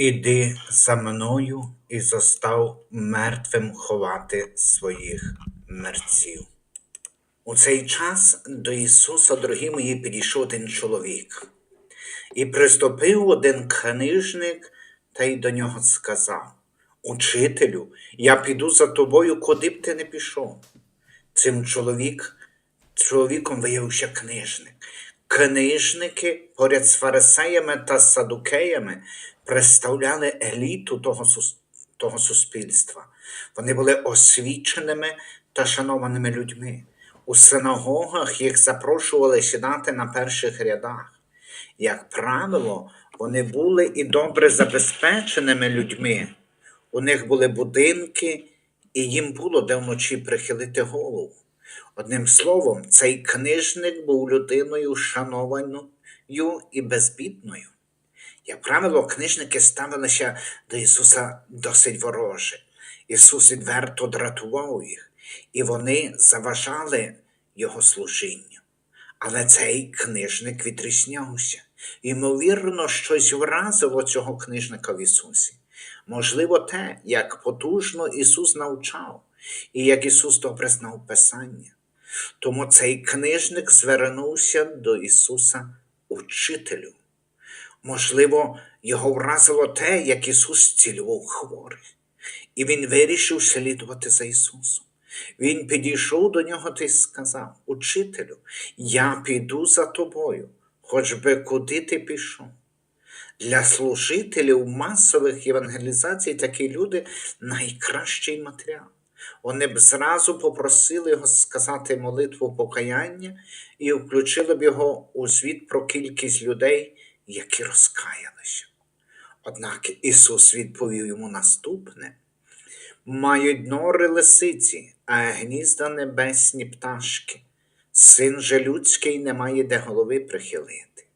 Іди за мною і зостав мертвим ховати своїх мерців. У цей час до Ісуса, дорогі мої, підійшов один чоловік, і приступив один книжник та й до нього сказав: Учителю, я піду за тобою, куди б ти не пішов. Цим чоловік, чоловіком виявився книжник. Книжники поряд з фарисеями та садукеями представляли еліту того, того суспільства. Вони були освіченими та шанованими людьми. У синагогах їх запрошували сідати на перших рядах. Як правило, вони були і добре забезпеченими людьми. У них були будинки, і їм було де вночі прихилити голову. Одним словом, цей книжник був людиною шанованою і безбідною. Як правило, книжники ставилися до Ісуса досить вороже. Ісус відверто дратував їх, і вони заважали Його служінню. Але цей книжник відрізнявся. Ймовірно, щось вразило цього книжника в Ісусі. Можливо, те, як потужно Ісус навчав, і як Ісус добре знав Писання. Тому цей книжник звернувся до Ісуса учителю. Можливо, його вразило те, як Ісус цілював хворих, і він вирішив слідувати за Ісусом. Він підійшов до нього та й сказав: Учителю, я піду за тобою, хоч би куди ти пішов. Для служителів масових євангелізацій такі люди найкращий матеріал. Вони б зразу попросили його сказати молитву покаяння і включили б його у звіт про кількість людей, які розкаялися. Однак Ісус відповів йому наступне: мають нори лисиці, а гнізда небесні пташки. Син же людський не має де голови прихилити.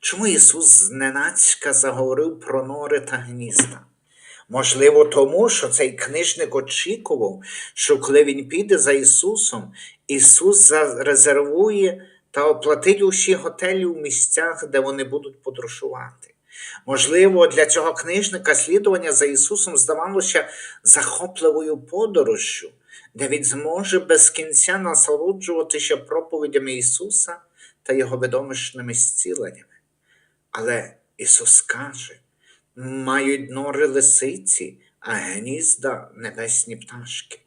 Чому Ісус зненацька заговорив про нори та гнізда? Можливо, тому, що цей книжник очікував, що коли він піде за Ісусом, Ісус зарезервує та оплатить усі готелі у місцях, де вони будуть подорожувати. Можливо, для цього книжника слідування за Ісусом здавалося захопливою подорожжю, де він зможе без кінця насолоджуватися проповідями Ісуса та Його відомішними зціленнями. Але Ісус каже, мають нори лисиці, а гнізда небесні пташки,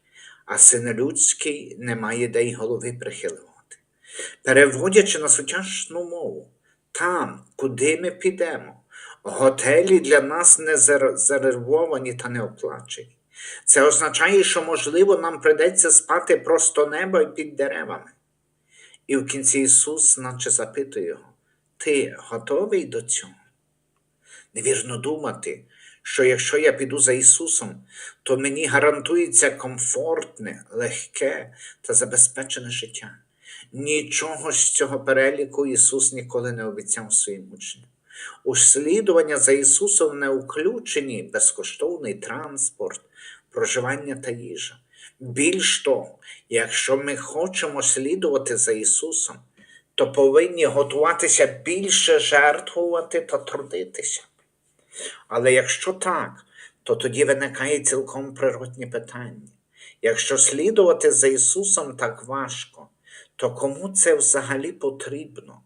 а син людський не має де й голови прихилювати. Переводячи на сучасну мову, там, куди ми підемо, готелі для нас не зар- зарезервовані та не оплачені. Це означає, що, можливо, нам придеться спати просто неба і під деревами. І в кінці Ісус наче запитує його, ти готовий до цього? Невірно думати, що якщо я піду за Ісусом, то мені гарантується комфортне, легке та забезпечене життя. Нічого з цього переліку Ісус ніколи не обіцяв своїм учням. У слідування за Ісусом не включені безкоштовний транспорт, проживання та їжа. Більш того, якщо ми хочемо слідувати за Ісусом, то повинні готуватися більше жертвувати та трудитися. Але якщо так, то тоді виникає цілком природні питання. Якщо слідувати за Ісусом так важко, то кому це взагалі потрібно?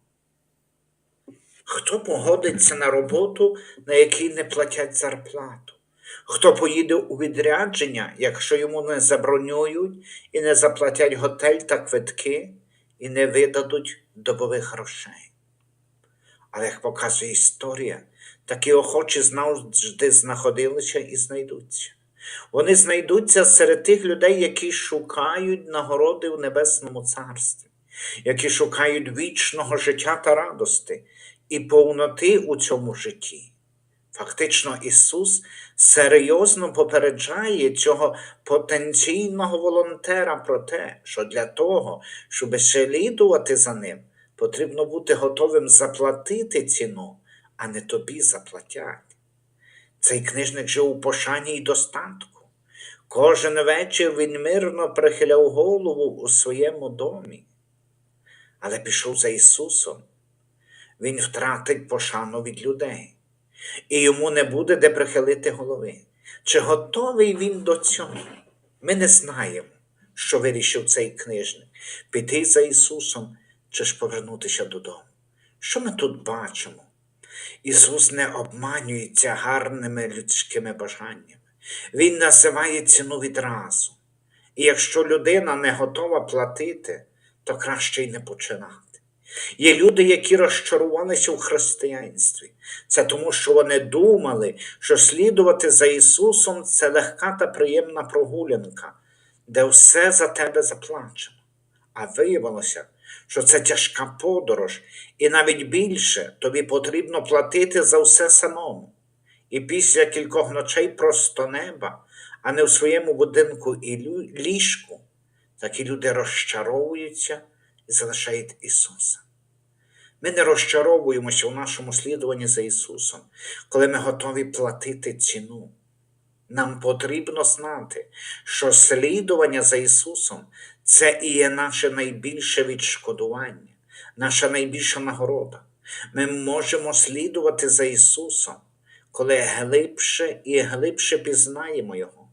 Хто погодиться на роботу, на якій не платять зарплату? Хто поїде у відрядження, якщо йому не забронюють і не заплатять готель та квитки, і не видадуть добових грошей? Але як показує історія, такі охочі завжди знаходилися і знайдуться. Вони знайдуться серед тих людей, які шукають нагороди в Небесному Царстві, які шукають вічного життя та радости і повноти у цьому житті. Фактично, Ісус серйозно попереджає цього потенційного волонтера про те, що для того, щоб слідувати за ним, потрібно бути готовим заплатити ціну, а не тобі заплатять. Цей книжник жив у пошані й достатку. Кожен вечір він мирно прихиляв голову у своєму домі, але пішов за Ісусом. Він втратить пошану від людей. і йому не буде де прихилити голови. Чи готовий він до цього? Ми не знаємо, що вирішив цей книжник піти за Ісусом чи ж повернутися додому. Що ми тут бачимо? Ісус не обманюється гарними людськими бажаннями. Він називає ціну відразу. І якщо людина не готова платити, то краще й не починати. Є люди, які розчарувалися у християнстві. Це тому, що вони думали, що слідувати за Ісусом це легка та приємна прогулянка, де все за тебе заплачено. А виявилося, що це тяжка подорож, і навіть більше тобі потрібно платити за все самому. І після кількох ночей просто неба, а не в своєму будинку і ліжку, такі люди розчаровуються і залишають Ісуса. Ми не розчаровуємося у нашому слідуванні за Ісусом, коли ми готові платити ціну. Нам потрібно знати, що слідування за Ісусом це і є наше найбільше відшкодування, наша найбільша нагорода. Ми можемо слідувати за Ісусом, коли глибше і глибше пізнаємо Його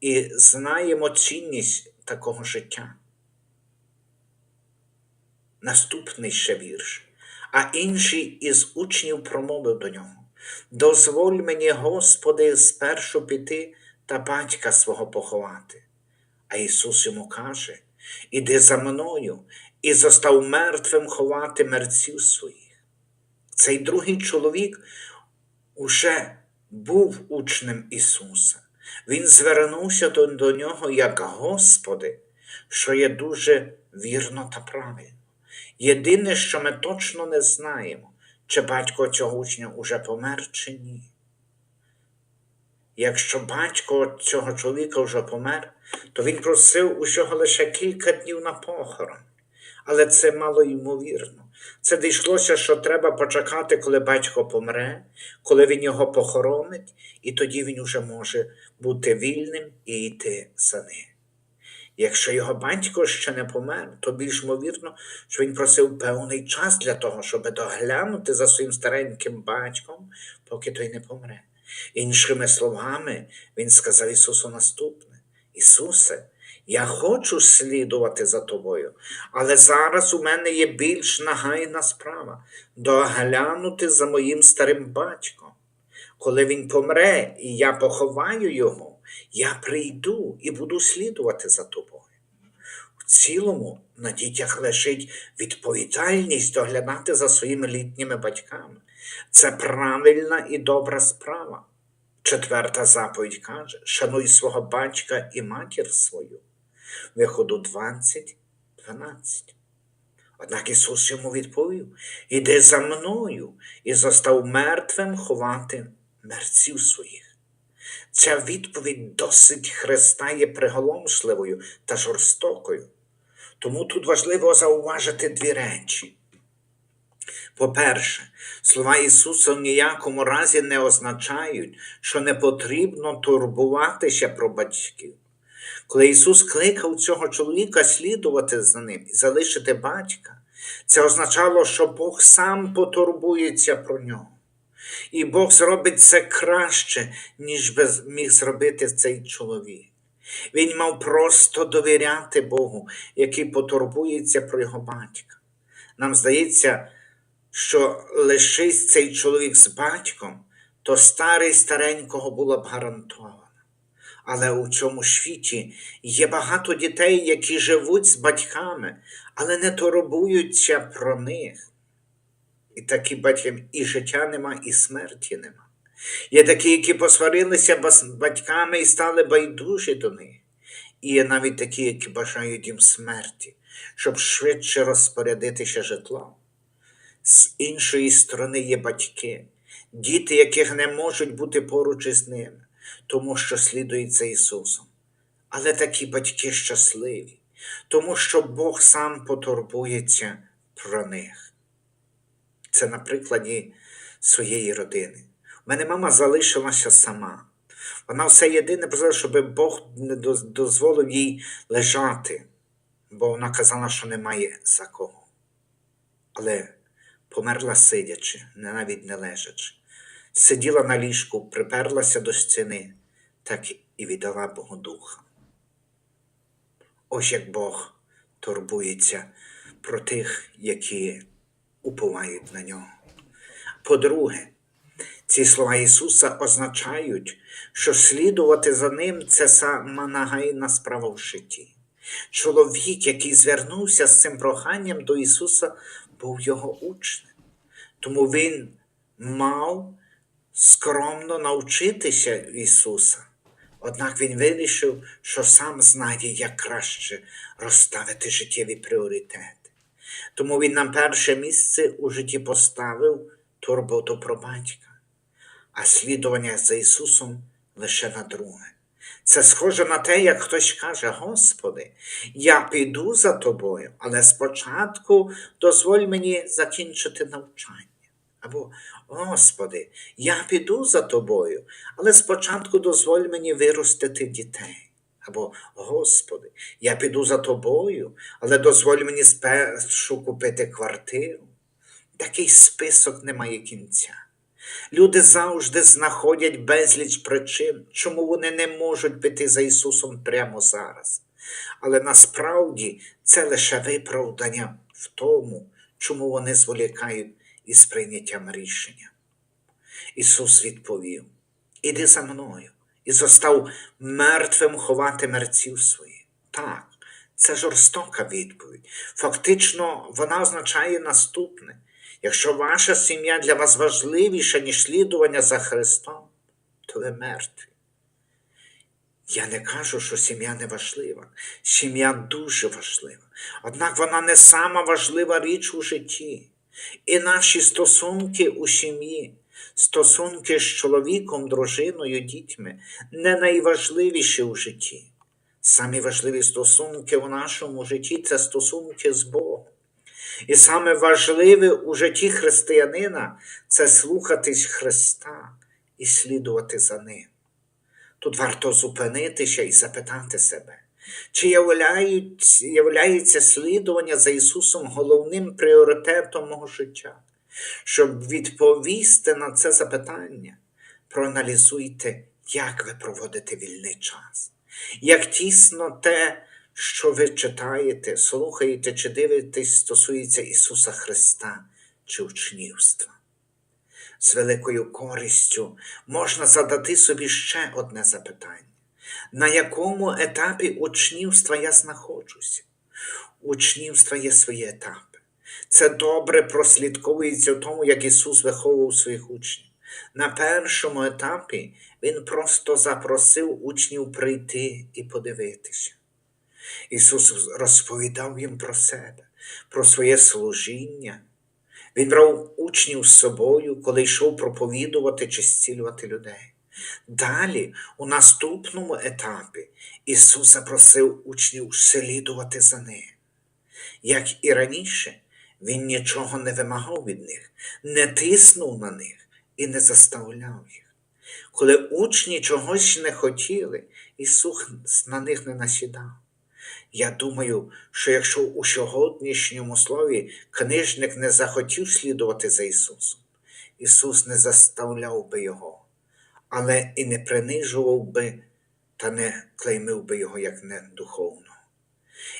і знаємо цінність такого життя. Наступний ще вірш. А інший із учнів промовив до нього: Дозволь мені, Господи, спершу піти та батька свого поховати. А Ісус йому каже: Іди за мною і зостав мертвим ховати мерців своїх. Цей другий чоловік уже був учнем Ісуса. Він звернувся до, до нього як Господи, що є дуже вірно та правильно. Єдине, що ми точно не знаємо, чи батько цього учня уже помер чи ні. Якщо батько цього чоловіка вже помер, то він просив усього лише кілька днів на похорон. Але це мало ймовірно. Це дійшлося, що треба почекати, коли батько помре, коли він його похоронить, і тоді він уже може бути вільним і йти за ним. Якщо його батько ще не помер, то більш ймовірно, що він просив певний час для того, щоб доглянути за своїм стареньким батьком, поки той не помре. Іншими словами, він сказав Ісусу наступне: Ісусе, я хочу слідувати за тобою, але зараз у мене є більш нагайна справа доглянути за моїм старим батьком. Коли він помре і я поховаю його, я прийду і буду слідувати за тобою. В цілому на дітях лежить відповідальність доглядати за своїми літніми батьками. Це правильна і добра справа. Четверта заповідь каже: шануй свого батька і матір свою. Виходу 20, 12. Однак Ісус йому відповів: Іди за мною і зостав мертвим ховати мерців своїх. Ця відповідь досить Христа є приголомшливою та жорстокою. Тому тут важливо зауважити дві речі. По-перше, слова Ісуса в ніякому разі не означають, що не потрібно турбуватися про батьків. Коли Ісус кликав цього чоловіка слідувати за ним і залишити батька, це означало, що Бог сам потурбується про нього. І Бог зробить це краще, ніж би міг зробити цей чоловік. Він мав просто довіряти Богу, який потурбується про його батька. Нам здається, що лишись цей чоловік з батьком, то старий старенького було б гарантовано. Але у цьому світі є багато дітей, які живуть з батьками, але не турбуються про них. І такі батькам і життя нема, і смерті нема. Є такі, які посварилися з батьками і стали байдужі до них. І є навіть такі, які бажають їм смерті, щоб швидше розпорядитися житлом. З іншої сторони є батьки, діти, яких не можуть бути поруч із ними, тому що слідують за Ісусом. Але такі батьки щасливі, тому що Бог сам потурбується про них. Це на прикладі своєї родини. У мене мама залишилася сама. Вона все єдине просила, щоб Бог не дозволив їй лежати, бо вона казала, що немає за кого. Але померла сидячи, навіть не лежачи. сиділа на ліжку, приперлася до стіни, так і віддала Богу духа. Ось як Бог турбується про тих, які уповають на нього. По-друге, ці слова Ісуса означають, що слідувати за Ним це сама нагайна справа в житті. Чоловік, який звернувся з цим проханням до Ісуса, був його учнем. Тому він мав скромно навчитися Ісуса. Однак він вирішив, що сам знає, як краще розставити життєві пріоритети. Тому він на перше місце у житті поставив турботу про батька, а слідування за Ісусом лише на друге. Це схоже на те, як хтось каже: Господи, я піду за тобою, але спочатку дозволь мені закінчити навчання. Або, Господи, я піду за тобою, але спочатку дозволь мені виростити дітей. Або, Господи, я піду за тобою, але дозволь мені спершу купити квартиру. Такий список не має кінця. Люди завжди знаходять безліч причин, чому вони не можуть піти за Ісусом прямо зараз. Але насправді це лише виправдання в тому, чому вони зволікають із прийняттям рішення. Ісус відповів: Іди за мною і зостав мертвим ховати мерців своїх. Так, це жорстока відповідь. Фактично, вона означає наступне: якщо ваша сім'я для вас важливіша, ніж слідування за Христом, то ви мертві. Я не кажу, що сім'я не важлива. Сім'я дуже важлива. Однак вона не сама важлива річ у житті. І наші стосунки у сім'ї, стосунки з чоловіком, дружиною, дітьми не найважливіші у житті. Самі важливі стосунки у нашому житті це стосунки з Богом. І саме важливе у житті християнина це слухатись Христа і слідувати за Ним. Тут варто зупинитися і запитати себе, чи являється слідування за Ісусом головним пріоритетом мого життя? Щоб відповісти на це запитання, проаналізуйте, як ви проводите вільний час, як тісно те, що ви читаєте, слухаєте чи дивитесь, стосується Ісуса Христа чи учнівства. З великою користю можна задати собі ще одне запитання. На якому етапі учнівства я знаходжуся? Учнівства є свої етапи. Це добре прослідковується в тому, як Ісус виховував своїх учнів. На першому етапі Він просто запросив учнів прийти і подивитися. Ісус розповідав їм про себе, про своє служіння. Він брав учнів з собою, коли йшов проповідувати чи зцілювати людей. Далі, у наступному етапі, Ісус запросив учнів слідувати за ним. Як і раніше, Він нічого не вимагав від них, не тиснув на них і не заставляв їх. Коли учні чогось не хотіли, Ісус на них не насідав. Я думаю, що якщо у сьогоднішньому слові книжник не захотів слідувати за Ісусом, Ісус не заставляв би Його, але і не принижував би та не клеймив би Його як недуховного.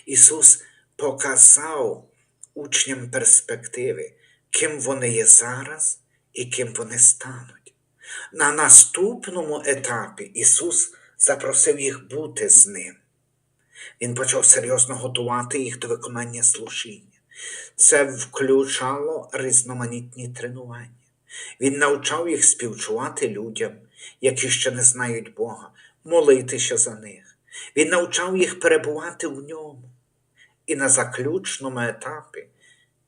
Ісус показав учням перспективи, ким вони є зараз і ким вони стануть. На наступному етапі Ісус запросив їх бути з Ним. Він почав серйозно готувати їх до виконання служіння. Це включало різноманітні тренування. Він навчав їх співчувати людям, які ще не знають Бога, молитися за них. Він навчав їх перебувати в ньому. І на заключному етапі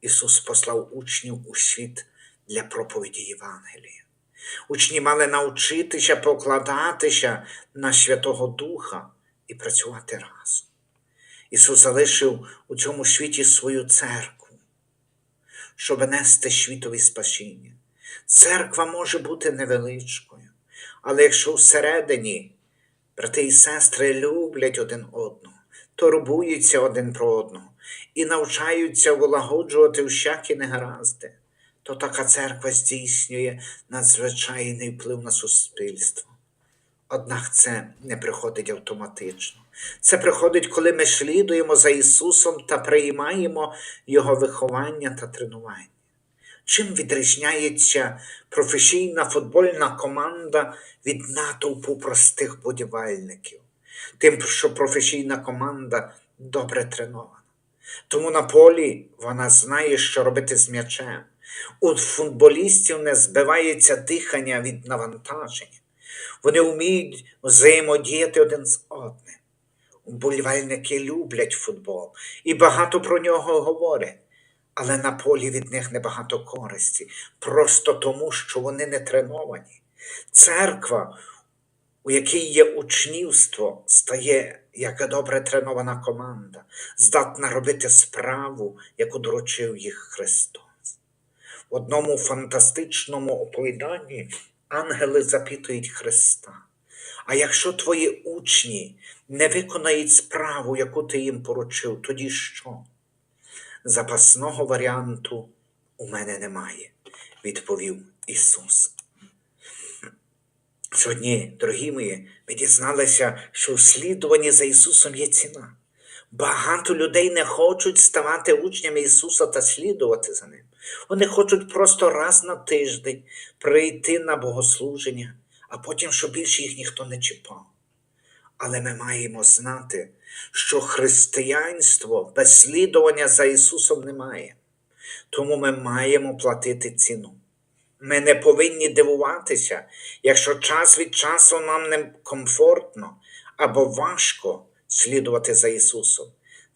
Ісус послав учнів у світ для проповіді Євангелія. Учні мали навчитися покладатися на Святого Духа і працювати разом. Ісус залишив у цьому світі свою церкву, щоб нести світові спасіння. Церква може бути невеличкою, але якщо всередині брати і сестри люблять один одного, турбуються один про одного і навчаються влагоджувати всякі негаразди, то така церква здійснює надзвичайний вплив на суспільство. Однак це не приходить автоматично. Це приходить, коли ми слідуємо за Ісусом та приймаємо Його виховання та тренування. Чим відрізняється професійна футбольна команда від натовпу простих будівельників? Тим, що професійна команда добре тренована. Тому на полі вона знає, що робити з м'ячем. У футболістів не збивається дихання від навантаження. Вони вміють взаємодіяти один з одним. Вболівальники люблять футбол і багато про нього говорять, але на полі від них небагато користі, просто тому, що вони не треновані. Церква, у якій є учнівство, стає як добре тренована команда, здатна робити справу, яку доручив їх Христос. В одному фантастичному оповіданні ангели запитують Христа. А якщо твої учні не виконають справу, яку ти їм поручив, тоді що? Запасного варіанту у мене немає, відповів Ісус. Сьогодні, дорогі мої, ми дізналися, що слідуванні за Ісусом є ціна. Багато людей не хочуть ставати учнями Ісуса та слідувати за Ним. Вони хочуть просто раз на тиждень прийти на богослуження, а потім, щоб більше їх ніхто не чіпав. Але ми маємо знати, що християнство без слідування за Ісусом немає. Тому ми маємо платити ціну. Ми не повинні дивуватися, якщо час від часу нам не комфортно або важко слідувати за Ісусом.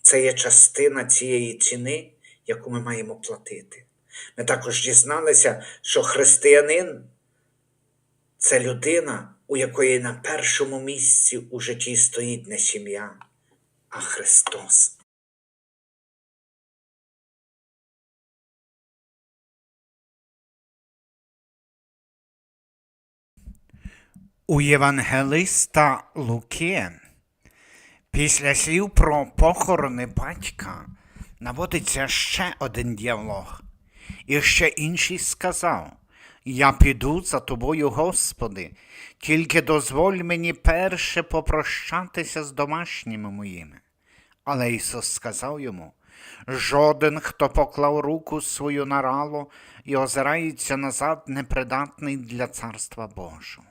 Це є частина цієї ціни, яку ми маємо платити. Ми також дізналися, що християнин це людина, у якої на першому місці у житті стоїть не сім'я, а Христос. У Євангелиста Луки після слів про похорони батька наводиться ще один діалог. І ще інший сказав: Я піду за тобою, Господи, тільки дозволь мені перше попрощатися з домашніми моїми. Але Ісус сказав йому: Жоден, хто поклав руку свою на рало і озирається назад, непридатний для Царства Божого.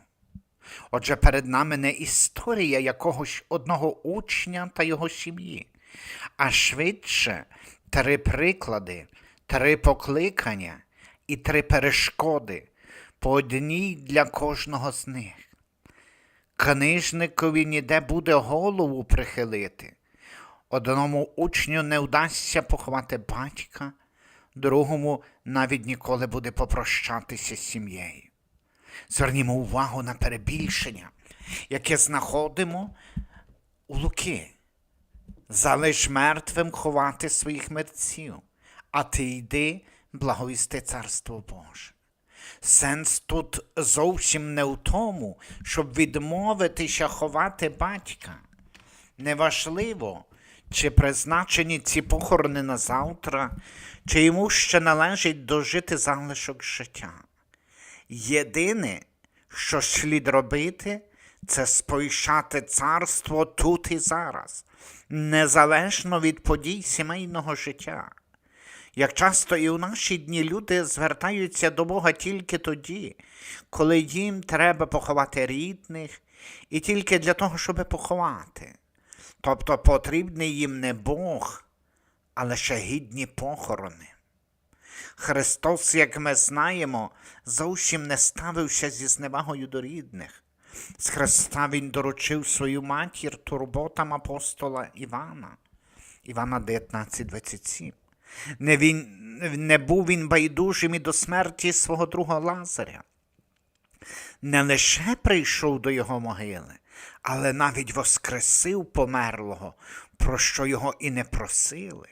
Отже, перед нами не історія якогось одного учня та його сім'ї, а швидше три приклади, три покликання і три перешкоди, по одній для кожного з них. Книжникові ніде буде голову прихилити. Одному учню не вдасться поховати батька, другому навіть ніколи буде попрощатися з сім'єю. Звернімо увагу на перебільшення, яке знаходимо у Луки. Залиш мертвим ховати своїх мерців, а ти йди благовісти Царство Боже. Сенс тут зовсім не в тому, щоб відмовитися ховати батька. Неважливо, чи призначені ці похорони на завтра, чи йому ще належить дожити залишок життя. Єдине, що слід робити, це сповіщати царство тут і зараз, незалежно від подій сімейного життя. Як часто і у наші дні люди звертаються до Бога тільки тоді, коли їм треба поховати рідних, і тільки для того, щоб поховати. Тобто потрібний їм не Бог, а лише гідні похорони. Христос, як ми знаємо, зовсім не ставився зі зневагою до рідних. З Христа Він доручив свою матір турботам апостола Івана, Івана 19,27. Не, він, не був він байдужим і до смерті свого друга Лазаря. Не лише прийшов до його могили, але навіть воскресив померлого, про що його і не просили.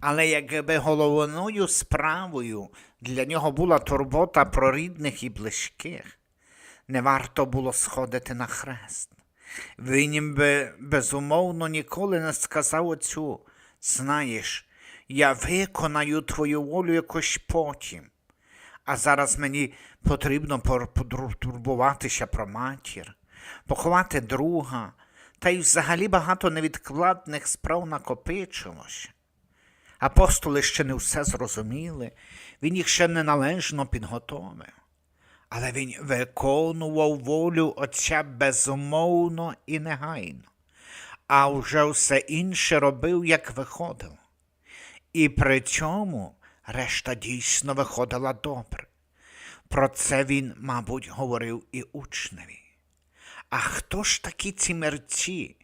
Але якби головною справою для нього була турбота про рідних і близьких, не варто було сходити на хрест. Він би безумовно ніколи не сказав оцю, знаєш, я виконаю твою волю якось потім. А зараз мені потрібно пор- подру- турбуватися про матір, поховати друга, та й взагалі багато невідкладних справ накопичилося. Апостоли ще не все зрозуміли, він їх ще неналежно підготовив. Але він виконував волю Отця безумовно і негайно, а вже все інше робив, як виходив. І при цьому решта дійсно виходила добре. Про це він, мабуть, говорив і учневі. А хто ж такі ці мерці,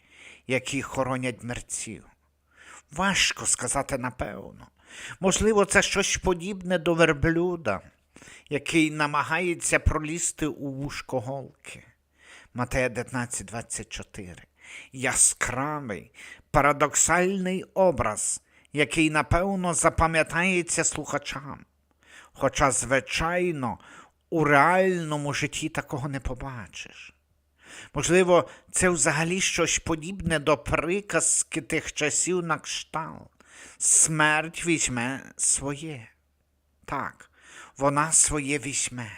які хоронять мерців? Важко сказати напевно. Можливо, це щось подібне до верблюда, який намагається пролізти у вушко голки. Матея 19.24. Яскравий, парадоксальний образ, який, напевно, запам'ятається слухачам. Хоча, звичайно, у реальному житті такого не побачиш. Можливо, це взагалі щось подібне до приказки тих часів на кшталт. Смерть візьме своє. Так, вона своє візьме,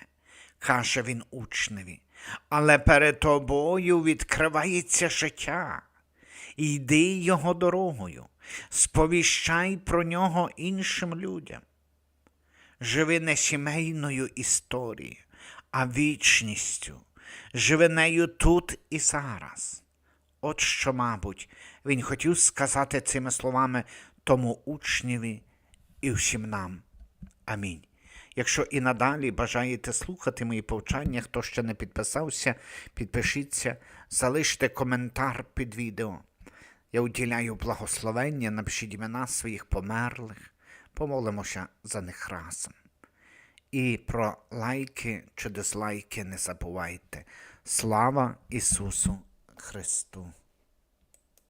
каже він учневі, але перед тобою відкривається життя. Йди його дорогою, сповіщай про нього іншим людям. Живи не сімейною історією, а вічністю. Живи нею тут і зараз. От що, мабуть, він хотів сказати цими словами тому учневі і всім нам. Амінь. Якщо і надалі бажаєте слухати мої повчання, хто ще не підписався, підпишіться, залиште коментар під відео. Я уділяю благословення, напишіть імена своїх померлих, помолимося за них разом. І про лайки чи дизлайки не забувайте. Слава Ісусу Христу!